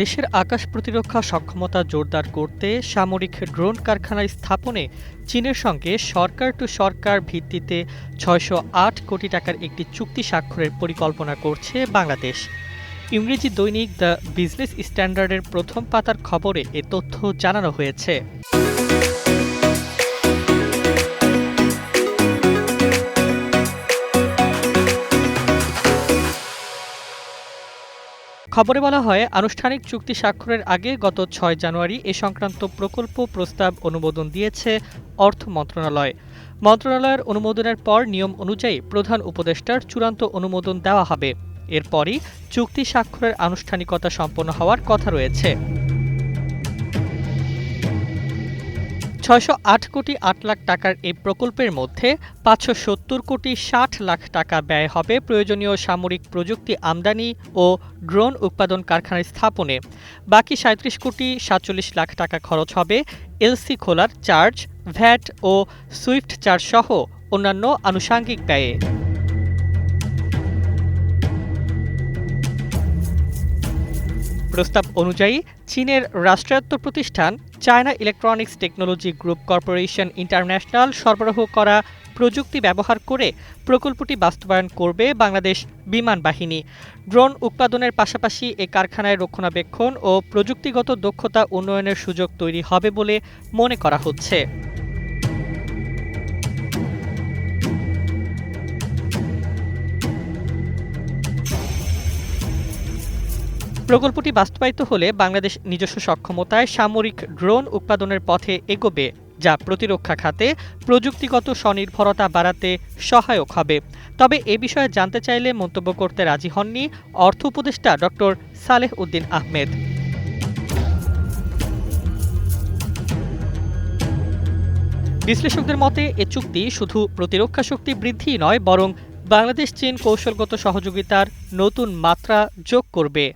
দেশের আকাশ প্রতিরক্ষা সক্ষমতা জোরদার করতে সামরিক ড্রোন কারখানা স্থাপনে চীনের সঙ্গে সরকার টু সরকার ভিত্তিতে ছয়শো আট কোটি টাকার একটি চুক্তি স্বাক্ষরের পরিকল্পনা করছে বাংলাদেশ। ইংরেজি দৈনিক দ্য বিজনেস স্ট্যান্ডার্ডের প্রথম পাতার খবরে এ তথ্য জানানো হয়েছে। খবরে বলা হয়, আনুষ্ঠানিক চুক্তি স্বাক্ষরের আগে গত ছয় জানুয়ারি এ সংক্রান্ত প্রকল্প প্রস্তাব অনুমোদন দিয়েছে অর্থ মন্ত্রণালয়। মন্ত্রণালয়ের অনুমোদনের পর নিয়ম অনুযায়ী প্রধান উপদেষ্টার চূড়ান্ত অনুমোদন দেওয়া হবে। এরপরই চুক্তি স্বাক্ষরের আনুষ্ঠানিকতা সম্পন্ন হওয়ার কথা রয়েছে। ছয়শো আট কোটি আট লাখ টাকার এই প্রকল্পের মধ্যে পাঁচশো সত্তর কোটি ষাট লাখ টাকা ব্যয় হবে প্রয়োজনীয় সামরিক প্রযুক্তি আমদানি ও ড্রোন উৎপাদন কারখানা স্থাপনে। বাকি সাঁত্রিশ কোটি সাতচল্লিশ লাখ টাকা খরচ হবে এলসি খোলার চার্জ, ভ্যাট ও সুইফট চার্জ সহ অন্যান্য আনুষাঙ্গিক ব্যয়ে। প্রস্তাব অনুযায়ী চীনের রাষ্ট্রায়ত্ত প্রতিষ্ঠান China electronics technology group corporation international সরবরাহ করা প্রযুক্তি ব্যবহার করে প্রকল্পটি বাস্তবায়ন করবে বাংলাদেশ বিমান বাহিনী। ড্রোন উৎপাদনের পাশাপাশি এ কারখানায় রক্ষণাবেক্ষণ ও প্রযুক্তিগত দক্ষতা উন্নয়নের সুযোগ তৈরি হবে বলে মনে করা হচ্ছে। প্রকল্পটি বাস্তবায়িত হলে বাংলাদেশ নিজস্ব সক্ষমতায় সামরিক ড্রোন উৎপাদনের পথে এগোবে, যা প্রতিরক্ষা খাতে প্রযুক্তিগত স্বনির্ভরতা বাড়াতে সহায়ক হবে। তবে এ বিষয়ে জানতে চাইলে মন্তব্য করতে রাজি হননি অর্থ উপদেষ্টা ডক্টর সালেহ উদ্দিন আহমেদ। বিশ্লেষকদের মতে, এ চুক্তি শুধু প্রতিরক্ষা শক্তি বৃদ্ধি নয়, বরং বাংলাদেশ চীন কৌশলগত সহযোগিতার নতুন মাত্রা যোগ করবে।